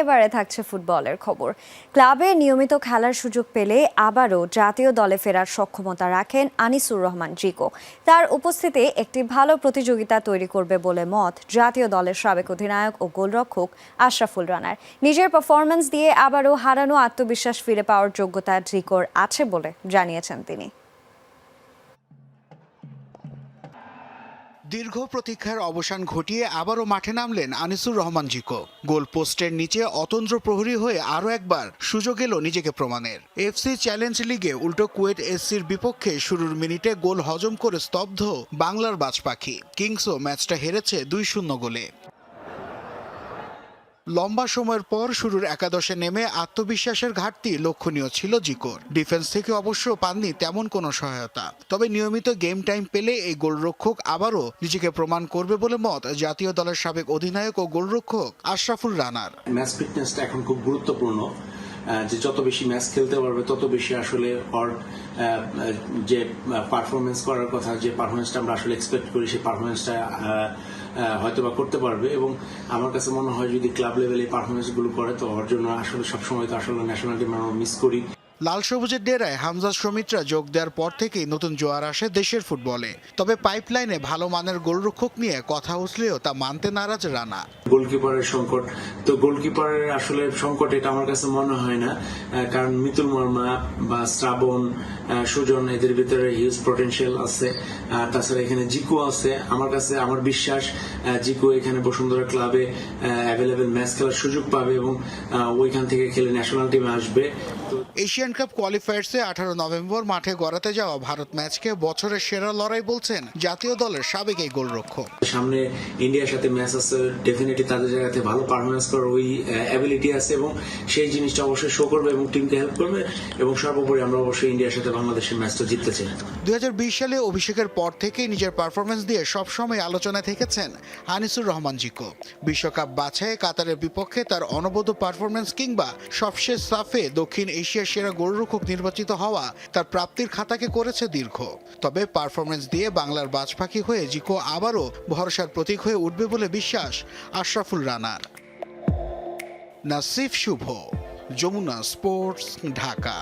এবারে থাকছে ফুটবলের খবর। ক্লাবে নিয়মিত খেলার সুযোগ পেলে আবারও জাতীয় দলে ফেরার সক্ষমতা রাখেন আনিসুর রহমান জিকো। তার উপস্থিতি একটি ভালো প্রতিযোগিতা তৈরি করবে বলে মত জাতীয় দলের সাবেক অধিনায়ক ও গোলরক্ষক আশরাফুল রানার। নিজের পারফরম্যান্স দিয়ে আবারও হারানো আত্মবিশ্বাস ফিরে পাওয়ার যোগ্যতা জিকোর আছে বলে জানিয়েছেন তিনি। দীর্ঘ প্রতীক্ষার অবসান ঘটিয়ে আবারও মাঠে নামলেন আনিসুর রহমান জিকো। গোল পোস্টের নিচে অতন্দ্র প্রহরী হয়ে আরও একবার সুযোগ এলো নিজেকে প্রমাণের। এফসি চ্যালেঞ্জ লিগে উল্টো কুয়েট এসসির বিপক্ষে শুরুর মিনিটে গোল হজম করে স্তব্ধ বাংলার বাজপাখি। কিংসও ম্যাচটা হেরেছে দুই শূন্য গোলে। লম্বা সময়ের পর শুরুর একাদশে নেমে আত্মবিশ্বাসের ঘাটতি লক্ষণীয় ছিল জিকোর। ডিফেন্স থেকে অবশ্য পাননি তেমন কোনো সহায়তা। তবে নিয়মিত গেম টাইম পেলে এই গোলরক্ষক আবারও নিজেকে প্রমাণ করবে বলে মত জাতীয় দলের সাবেক অধিনায়ক ও গোলরক্ষক আশরাফুল রানার। ম্যাচ ফিটনেসটা এখন খুব গুরুত্বপূর্ণ। যে যত বেশি ম্যাচ খেলতে পারবে, তত বেশি আসলে ওর যে পারফরমেন্স করার কথা, যে পারফরমেন্সটা আমরা আসলে এক্সপেক্ট করি, সেই পারফরমেন্সটা হয়তো বা করতে পারবে। এবং আমার কাছে মনে হয় যদি ক্লাব লেভেলে পারফরমেন্সগুলো করে, তো ওর জন্য আসলে সবসময় তো আসলে ন্যাশনাল টিম আমরা মিস করি। লাল সবুজের ডেরায় হামজা শ্রমিকরা যোগ দেওয়ার পর থেকেই নতুন জোয়ার আসে দেশের ফুটবলে। তবে পাইপলাইনে ভালো মানের গোলরক্ষক নিয়ে কথা উঠলেও তা মানতে নারাজ রানা। গোলকিপারের সংকট। তো গোলকিপারের আসলে সংকট এটা আমার কাছে মনে হয় না কারণ মিতুল মর্মা বা শ্রাবণ সুজন এদের ভিতরে হিউজ পটেনশিয়াল আছে। আর তাছাড়া এখানে জিকু আছে। আমার কাছে আমার বিশ্বাস জিকু এখানে বসুন্ধরা ক্লাবে অ্যাভেলেবেল ম্যাচ খেলার সুযোগ পাবে এবং ওইখান থেকে খেলে ন্যাশনাল টিমে আসবে। তো এশিয়ান কাপ কোয়ালিফায়ার্সে আঠারো নভেম্বর মাঠে গড়াতে যাওয়া ভারত ম্যাচকে বছরের সেরা লড়াই বলছেন জাতীয় দলের সাবেক এই গোলরক্ষক। সামনে ইন্ডিয়ার সাথে ম্যাচ আছে ডেফিনেটলি তাদের জায়গাতে ভালো পারফরমেন্স করার ওই অ্যাবিলিটি আছে এবং সেই জিনিসটা অবশ্যই শো করবে এবং টিমকে হেল্প করবে এবং সর্বোপরি আমরা অবশ্যই ইন্ডিয়ার সাথে বাংলাদেশের ম্যাচটা জিততে চাই। দুই হাজার বিশ সালে অভিষেকের পর থেকেই নিজের পারফরমেন্স দিয়ে সবসময় আলোচনায় থেকেছেন আনিসুর রহমান জিকো। বিশ্বকাপ বাছাইয়ে কাতারের বিপক্ষে তার অনবদ্য পারফরমেন্স কিংবা সবশেষ সাফে দক্ষিণ এশিয়ার সেরা গোলরক্ষক নির্বাচিত হওয়া তার প্রাপ্তির খাতাকে করেছে দীর্ঘ। তবে পারফরমেন্স দিয়ে বাংলার বাজপাখি হয়ে জিকো আবারও ভরসার প্রতীক হয়ে উঠবে বলে বিশ্বাস আশরাফুল রানার নাসিফ শুভ, যমুনা স্পোর্টস, ঢাকা।